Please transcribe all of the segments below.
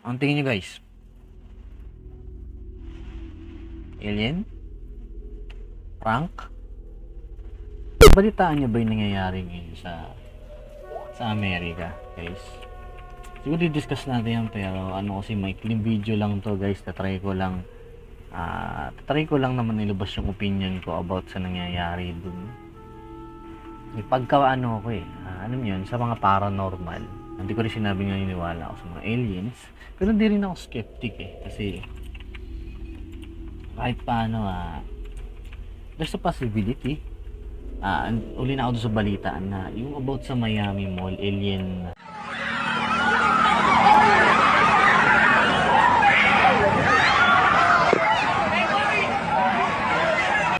Ang tingin nyo guys? Alien? Prank? Balitaan nyo ba yung nangyayari ngayon sa sa Amerika, guys? Siguro di-discuss natin yan pero ano kasi maikling video lang to guys, tatry ko lang ah tatry ko lang naman ilabas yung opinion ko about sa nangyayari dun. May pagka ano ako eh, ah, ano yun, sa mga paranormal. Hindi ko rin sinabi nga niniwala ako sa mga aliens. Pero hindi rin ako skeptic eh. Kasi kahit paano ah, there's a possibility. Ah, uli na ako sa balita na yung about sa Miami Mall, alien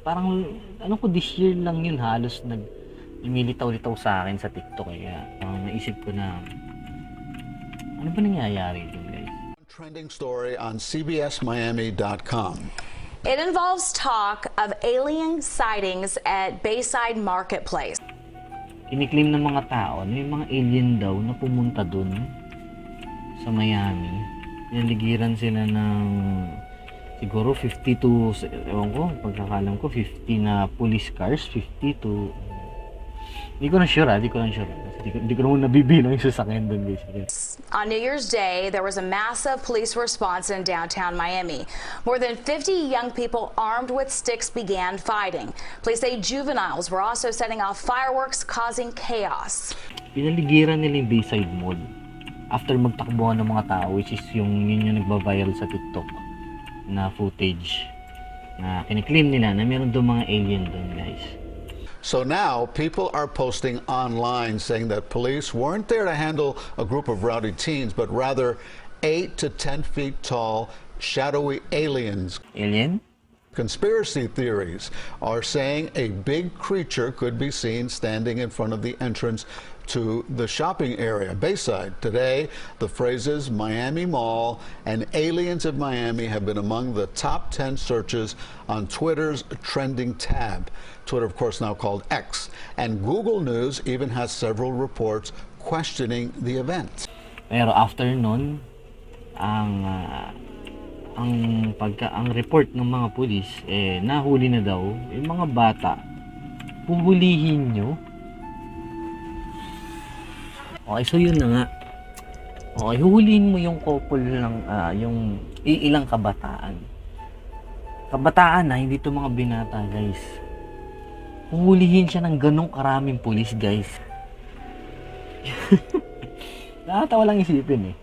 parang ano ko this year lang yun halos nag lumilitaw-litaw sa akin sa TikTok kaya parang naisip ko na ano ba nangyayari dun guys? Trending story on CBSMiami.com. It involves talk of alien sightings at Bayside Marketplace. kiniklaim ng mga tao na yung mga alien daw na pumunta dun sa Miami. Naligiran sila ng siguro 50 to ewan ko pagkakalam ko 50 na police cars 50 to hindi ko na sure ah, hindi ko na sure hindi ko, naman nabibilang yung sasakyan dun guys On New Year's Day, there was a massive police response in downtown Miami. More than 50 young people armed with sticks began fighting. Police say juveniles were also setting off fireworks, causing chaos. pinaligiran nila yung Bayside Mall after magtakbuhan ng mga tao which is yung yun yung nagba-viral sa TikTok na footage na kiniklaim nila na meron doon mga alien doon guys So now people are posting online saying that police weren't there to handle a group of rowdy teens, but rather 8 to 10 feet tall, shadowy aliens. alien? Conspiracy theories are saying a big creature could be seen standing in front of the entrance to the shopping area, Bayside. Today, the phrases Miami Mall and aliens of Miami have been among the top 10 searches on Twitter's trending tab. Twitter, of course, now called X. And Google News even has several reports questioning the event. pero after ang ah, ang pagka ang report ng mga pulis eh nahuli na daw yung mga bata puhulihin nyo okay so yun na nga okay huhulihin mo yung couple ng ah, yung iilang kabataan kabataan na hindi to mga binata guys huhulihin siya ng ganong karaming pulis guys Nakakatawa lang isipin eh.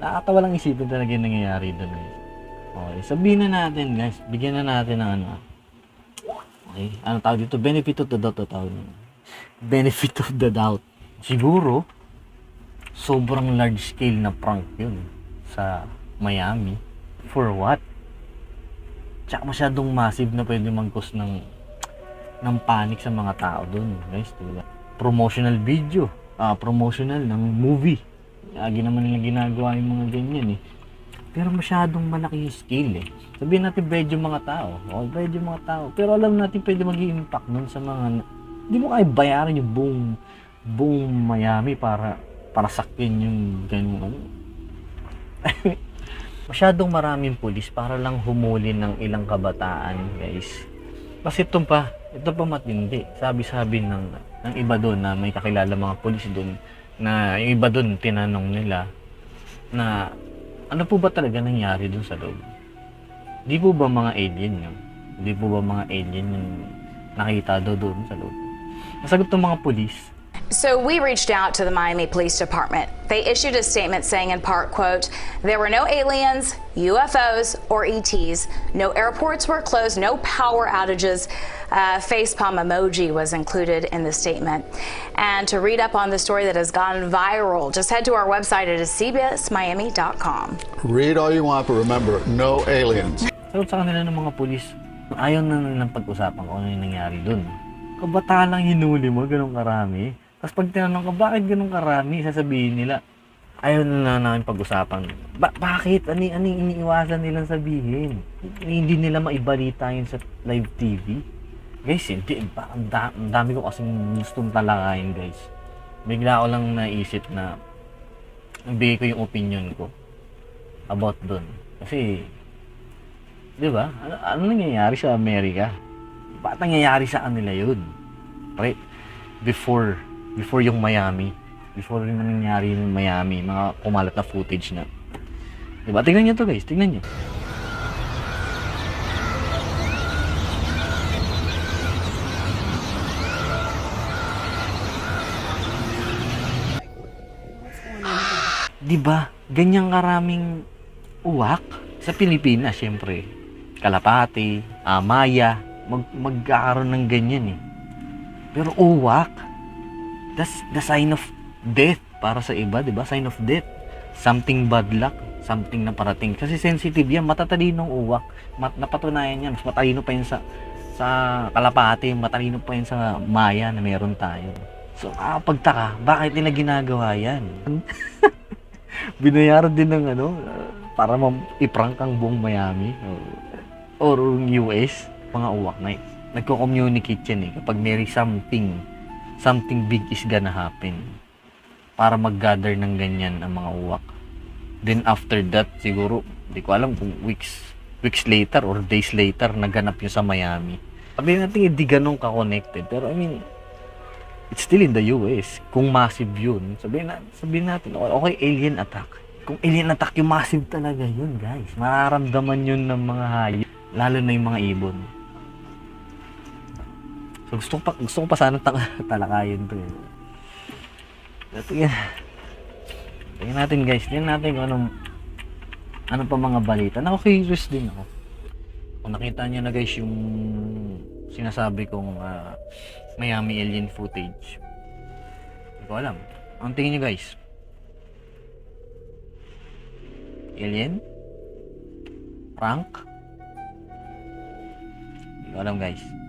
Nakakatawa lang isipin talaga yung nangyayari doon guys. Okay, sabihin na natin guys, bigyan na natin ng ano. ah. Okay, ano tawag dito? Benefit of the doubt tawag nila. Benefit of the doubt. Siguro, sobrang large scale na prank yun sa Miami. For what? Tsaka masyadong massive na pwede mag-cause ng ng panic sa mga tao doon, guys, diba? Promotional video, ah, promotional ng movie. Lagi naman nila ginagawa yung mga ganyan eh. Pero masyadong malaki yung scale eh. Sabihin natin medyo mga tao. O, medyo mga tao. Pero alam natin pwede mag impact nun sa mga... Hindi mo kaya bayaran yung buong, buong Miami para para sakyan yung ganyung ano. masyadong maraming pulis para lang humuli ng ilang kabataan, guys. Kasi ito pa, ito pa matindi. Sabi-sabi ng, ng iba doon na may kakilala mga pulis doon na yung iba doon tinanong nila na ano po ba talaga nangyari doon sa loob? Di po ba mga alien yun? Di po ba mga alien yung nakita doon sa loob? Nasagot ng mga pulis, So we reached out to the Miami Police Department. They issued a statement saying in part, quote, there were no aliens, UFOs, or ETs. No airports were closed, no power outages. Uh, facepalm emoji was included in the statement. And to read up on the story that has gone viral, just head to our website at cbsmiami.com. Read all you want, but remember, no aliens. Sagot sa kanila ng mga pulis, ayaw na nilang pag-usapan kung ano yung nangyari dun. Kabataan lang hinuli mo, ganun karami. Tapos pag tinanong ka, bakit ganun karami? Sasabihin nila, ayaw na na namin pag-usapan. Ba- bakit? Ani ano iniiwasan nilang sabihin? Hindi nila maibalita yun sa live TV. Guys, hindi. Ang, da- dami ko kasing gustong talakayin, guys. Bigla ko lang naisip na bigay ko yung opinion ko. about dun. Kasi, di ba? Ano, ano nangyayari sa Amerika? Ba't nangyayari sa kanila yun? Pre, before, before yung Miami, before yung nangyari yung Miami, mga kumalat na footage na. Di ba? Tingnan nyo to guys, tingnan nyo. Di ba? Ganyang karaming uwak sa Pilipinas, syempre. Kalapati, ah, Maya, mag magkakaroon ng ganyan eh. Pero uwak, that's the sign of death para sa iba, di ba? Sign of death. Something bad luck, something na parating. Kasi sensitive yan, matatalinong uwak. Mat napatunayan yan, matalino pa yun sa sa kalapati, matalino pa yun sa Maya na meron tayo. So, nakakapagtaka, bakit nila ginagawa yan? binayaran din ng ano para ma- iprank ang buong Miami or, or US mga uwak na nagko-communicate yan eh kapag may something something big is gonna happen para mag-gather ng ganyan ang mga uwak then after that siguro di ko alam kung weeks weeks later or days later naganap yun sa Miami sabihin natin hindi ganun ka-connected pero I mean it's still in the US. Kung massive yun, sabihin, na, sabihin natin, okay, alien attack. Kung alien attack, yung massive talaga yun, guys. Mararamdaman yun ng mga hayop. Lalo na yung mga ibon. So, gusto ko pa, gusto ko pa sana ta- talakayin to. Eh. So, tingnan. Tingnan natin, guys. Tingnan natin kung anong, ano pa mga balita. Nako-curious din ako. Kung nakita niyo na, guys, yung sinasabi kong ah, Miami alien footage. Hindi ko alam. Ang tingin nyo guys? Alien? Prank? Hindi ko alam guys.